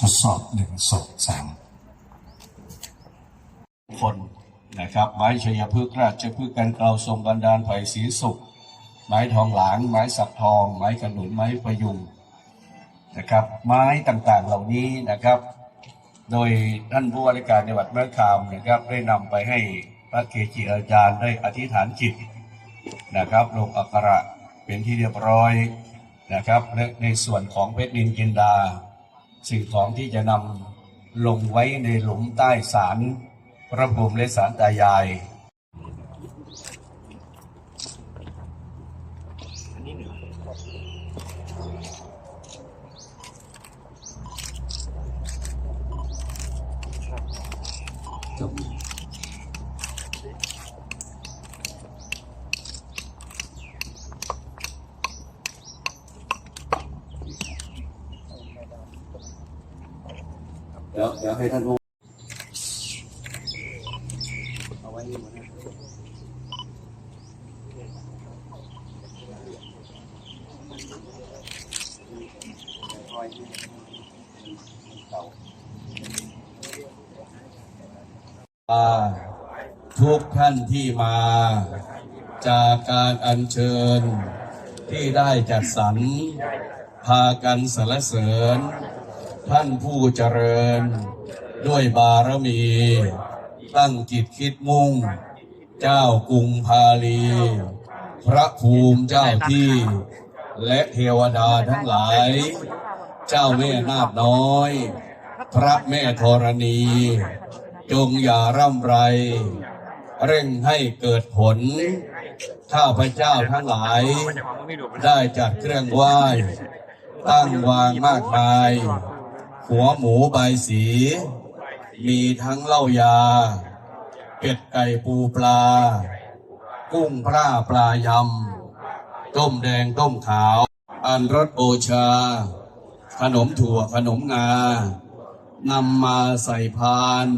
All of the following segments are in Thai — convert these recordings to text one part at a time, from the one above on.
ทดสอบหนึ่งสองสามคนนะครับไม้ชัยพฤกษ์ราชพฤกษ์กันเกลาทรงบันดาลไผ่สีสุข ไม้ทองหลาง ไม้สักทอง ไม้ขนุนไม้ประยุงนะครับ ไม้ต่างๆเหล่านี้นะครับ โดยท่านผู้ว่าราชการจังหวัดแม่คามนะครับ ได้นำไปให้พระเกจิอาจารย์ได้อธิษฐานจิตนะครับลงอักขระ เป็นที่เรียบร้อยนะครับ และในส่วนของเพชรนินจินดา สิ่งของที่จะนำลงไว้ในหลุมใต้ศาลพระภูมิและศาลตายาย เดี๋ยวเดี๋ยวให้ท่านผู้ทุกท่านที่มา จากการอัญเชิญที่ได้จัดสรร พากันสรรเสริญ ท่านผู้เจริญ ด้วยบารมี ตั้งจิตคิดมุ่ง เจ้ากรุงพาลี พระภูมิเจ้าที่ และเทวดาทั้งหลาย เจ้าแม่นาคน้อย พระแม่ธรณี จงอย่าร่ำไร เร่งให้เกิดผล ข้าพเจ้าทั้งหลาย ได้จัดเครื่องไหว้ตั้งวางมากมาย หัวหมูใบสี มีทั้งเหล้ายา เป็ดไก่ปูปลา กุ้งพร่าปลายำ ต้มแดงต้มขาว อันรสโอชา ขนมถั่วขนมงา นำมาใส่พาน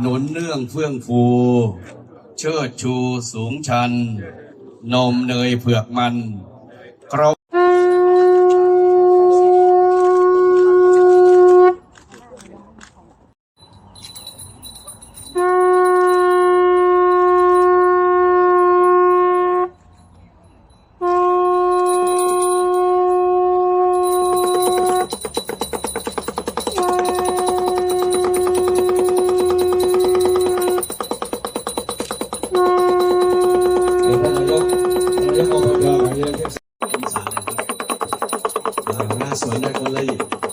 หนุนเนื่องเฟื่องฟู เชิดชูสูงชัน นมเนยเผือกมัน เดี๋ยวท่านนายกนายกอบจนายกเทศมนตรีสารนะครับอ่าหน้าสวนได้คนละอีก